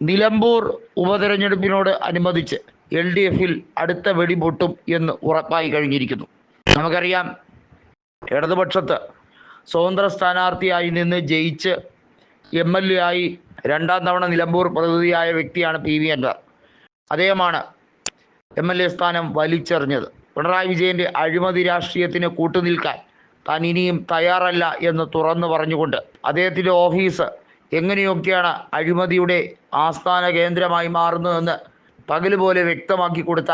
നിലമ്പൂർ ഉപതെരഞ്ഞെടുപ്പിനോട് അനുബന്ധിച്ച് L D എഫിൽ അടുത്ത വെടിപൊട്ടും എന്ന് ഉറപ്പായി കഴിഞ്ഞിരിക്കുന്നു. നമുക്കറിയാം ഇടതുപക്ഷത്ത് സ്വതന്ത്ര സ്ഥാനാർത്ഥിയായി നിന്ന് ജയിച്ച് എം എൽ എ ആയി രണ്ടാം തവണ നിലമ്പൂർ പ്രതിനിധിയായ വ്യക്തിയാണ് പി വി അൻവർ. അദ്ദേഹമാണ് എം എൽ എ സ്ഥാനം വലിച്ചെറിഞ്ഞത്. പിണറായി വിജയന്റെ അഴിമതി രാഷ്ട്രീയത്തിന് കൂട്ടുനിൽക്കാൻ താൻ ഇനിയും തയ്യാറല്ല എന്ന് തുറന്നു പറഞ്ഞുകൊണ്ട് അദ്ദേഹത്തിന്റെ ഓഫീസ് എങ്ങനെയൊക്കെയാണ് അഴിമതിയുടെ ആസ്ഥാന കേന്ദ്രമായി മാറുന്നതെന്ന് പകൽ പോലെ വ്യക്തമാക്കി കൊടുത്ത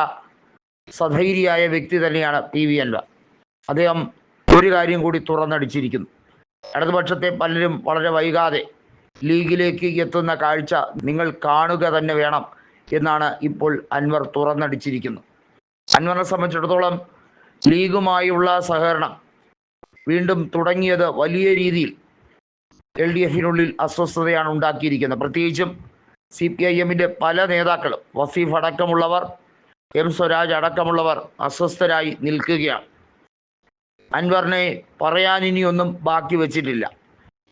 സധൈര്യായ വ്യക്തി തന്നെയാണ് പി വി അൻവർ. അദ്ദേഹം ഒരു കാര്യം കൂടി തുറന്നടിച്ചിരിക്കുന്നു. ഇടതുപക്ഷത്തെ പലരും വളരെ വൈകാതെ ലീഗിലേക്ക് എത്തുന്ന കാഴ്ച നിങ്ങൾ കാണുക തന്നെ വേണം എന്നാണ് ഇപ്പോൾ അൻവർ തുറന്നടിച്ചിരിക്കുന്നത് അൻവറിനെ സംബന്ധിച്ചിടത്തോളം ലീഗുമായുള്ള സഹകരണം വീണ്ടും തുടങ്ങിയത് വലിയ രീതിയിൽ എൽ ഡി എഫിനുള്ളിൽ അസ്വസ്ഥതയാണ് ഉണ്ടാക്കിയിരിക്കുന്നത്. പ്രത്യേകിച്ചും സി പി ഐ എമ്മിന്റെ പല നേതാക്കളും വസീഫ് അടക്കമുള്ളവർ എം സ്വരാജ് അടക്കമുള്ളവർ അസ്വസ്ഥരായി നിൽക്കുകയാണ്. അൻവറിനെ പറയാനിനിയൊന്നും ബാക്കി വച്ചിട്ടില്ല.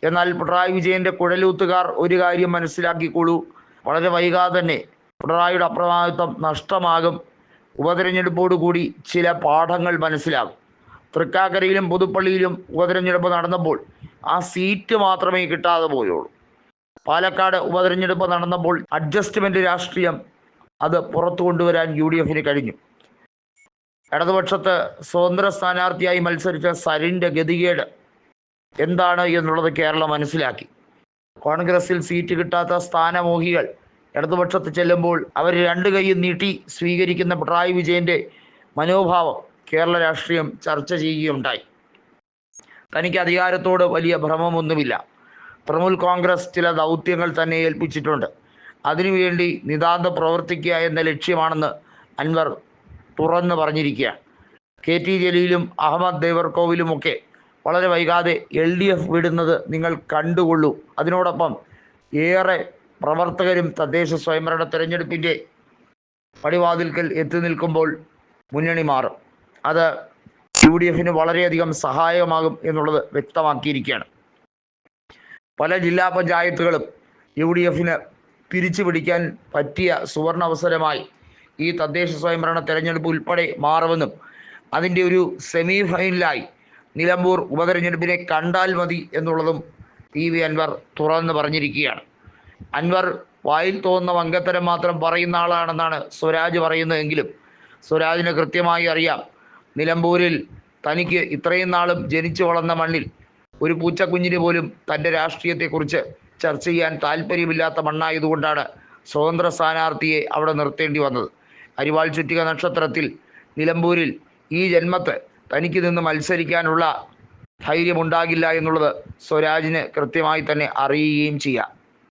എന്നാൽ പിണറായി വിജയന്റെ കുഴലൂത്തുകാർ ഒരു കാര്യം മനസ്സിലാക്കിക്കോളൂ വളരെ വൈകാതെ തന്നെ പിണറായിയുടെ അപ്രമാദിത്വം നഷ്ടമാകും. ഉപതെരഞ്ഞെടുപ്പോടുകൂടി ചില പാഠങ്ങൾ മനസ്സിലാകും. തൃക്കാക്കരയിലും പുതുപ്പള്ളിയിലും ഉപതെരഞ്ഞെടുപ്പ് നടന്നപ്പോൾ ആ സീറ്റ് മാത്രമേ കിട്ടാതെ പോയുള്ളൂ. പാലക്കാട് ഉപതെരഞ്ഞെടുപ്പ് നടന്നപ്പോൾ അഡ്ജസ്റ്റ്മെന്റ് രാഷ്ട്രീയം അത് പുറത്തു കൊണ്ടുവരാൻ യു ഡി എഫിന് കഴിഞ്ഞു. ഇടതുപക്ഷത്ത് സ്വതന്ത്ര സ്ഥാനാർത്ഥിയായി മത്സരിച്ച സരിന്റെ ഗതികേട് എന്താണ് എന്നുള്ളത് കേരളം മനസ്സിലാക്കി. കോൺഗ്രസിൽ സീറ്റ് കിട്ടാത്ത സ്ഥാനമോഹികൾ ഇടതുപക്ഷത്ത് ചെല്ലുമ്പോൾ അവർ രണ്ട് കൈയും നീട്ടി സ്വീകരിക്കുന്ന പിണറായി വിജയന്റെ മനോഭാവം കേരള രാഷ്ട്രീയം ചർച്ച ചെയ്യുകയുണ്ടായി. തനിക്ക് അധികാരത്തോട് വലിയ ഭ്രമമൊന്നുമില്ല. തൃണമൂൽ കോൺഗ്രസ് ചില ദൗത്യങ്ങൾ തന്നെ ഏൽപ്പിച്ചിട്ടുണ്ട്. അതിനുവേണ്ടി നിതാന്ത പ്രവർത്തിക്കുക എന്ന ലക്ഷ്യമാണെന്ന് അൻവർ തുറന്നു പറഞ്ഞിരിക്കുകയാണ്. കെ ടി ജലീലും അഹമ്മദ് ദേവർകോവിലുമൊക്കെ വളരെ വൈകാതെ എൽ ഡി എഫ് വിടുന്നത് നിങ്ങൾ കണ്ടുകൊള്ളൂ. അതിനോടൊപ്പം ഏറെ പ്രവർത്തകരും തദ്ദേശ സ്വയംഭരണ തെരഞ്ഞെടുപ്പിന്റെ പടിവാതിൽക്കൽ എത്തി നിൽക്കുമ്പോൾ മുന്നണി മാറും. അത് യു ഡി എഫിന് വളരെയധികം സഹായകമാകും എന്നുള്ളത് വ്യക്തമാക്കിയിരിക്കുകയാണ്. പല ജില്ലാ പഞ്ചായത്തുകളും യു ഡി എഫിന് പിരിച്ചു പിടിക്കാൻ പറ്റിയ സുവർണാവസരമായി ഈ തദ്ദേശ സ്വയംഭരണ തെരഞ്ഞെടുപ്പ് ഉൾപ്പെടെ മാറുമെന്നും അതിന്റെ ഒരു സെമി ഫൈനലായി നിലമ്പൂർ ഉപതെരഞ്ഞെടുപ്പിനെ കണ്ടാൽ മതി എന്നുള്ളതും പി വി അൻവർ തുറന്ന് പറഞ്ഞിരിക്കുകയാണ്. അൻവർ വായിൽ തോന്നുന്ന വങ്കത്തരം മാത്രം പറയുന്ന ആളാണെന്നാണ് സ്വരാജ് പറയുന്നതെങ്കിലും സ്വരാജിന് കൃത്യമായി അറിയാം നിലമ്പൂരിൽ തനിക്ക് ഇത്രയും നാളും ജനിച്ചു വളർന്ന മണ്ണിൽ ഒരു പൂച്ചക്കുഞ്ഞിന് പോലും തന്റെ രാഷ്ട്രീയത്തെക്കുറിച്ച് ചർച്ച ചെയ്യാൻ താല്പര്യമില്ലാത്ത മണ്ണായതുകൊണ്ടാണ് സ്വതന്ത്ര സ്ഥാനാർത്ഥിയെ അവിടെ നിർത്തേണ്ടി വന്നത്. അരിവാൾ ചുറ്റിക നക്ഷത്രത്തിൽ നിലമ്പൂരിൽ ഈ ജന്മത്ത് തനിക്ക് നിന്ന് മത്സരിക്കാനുള്ള ധൈര്യമുണ്ടാകില്ല എന്നുള്ളത് സ്വരാജിന് കൃത്യമായി തന്നെ അറിയുകയും ചെയ്യാം.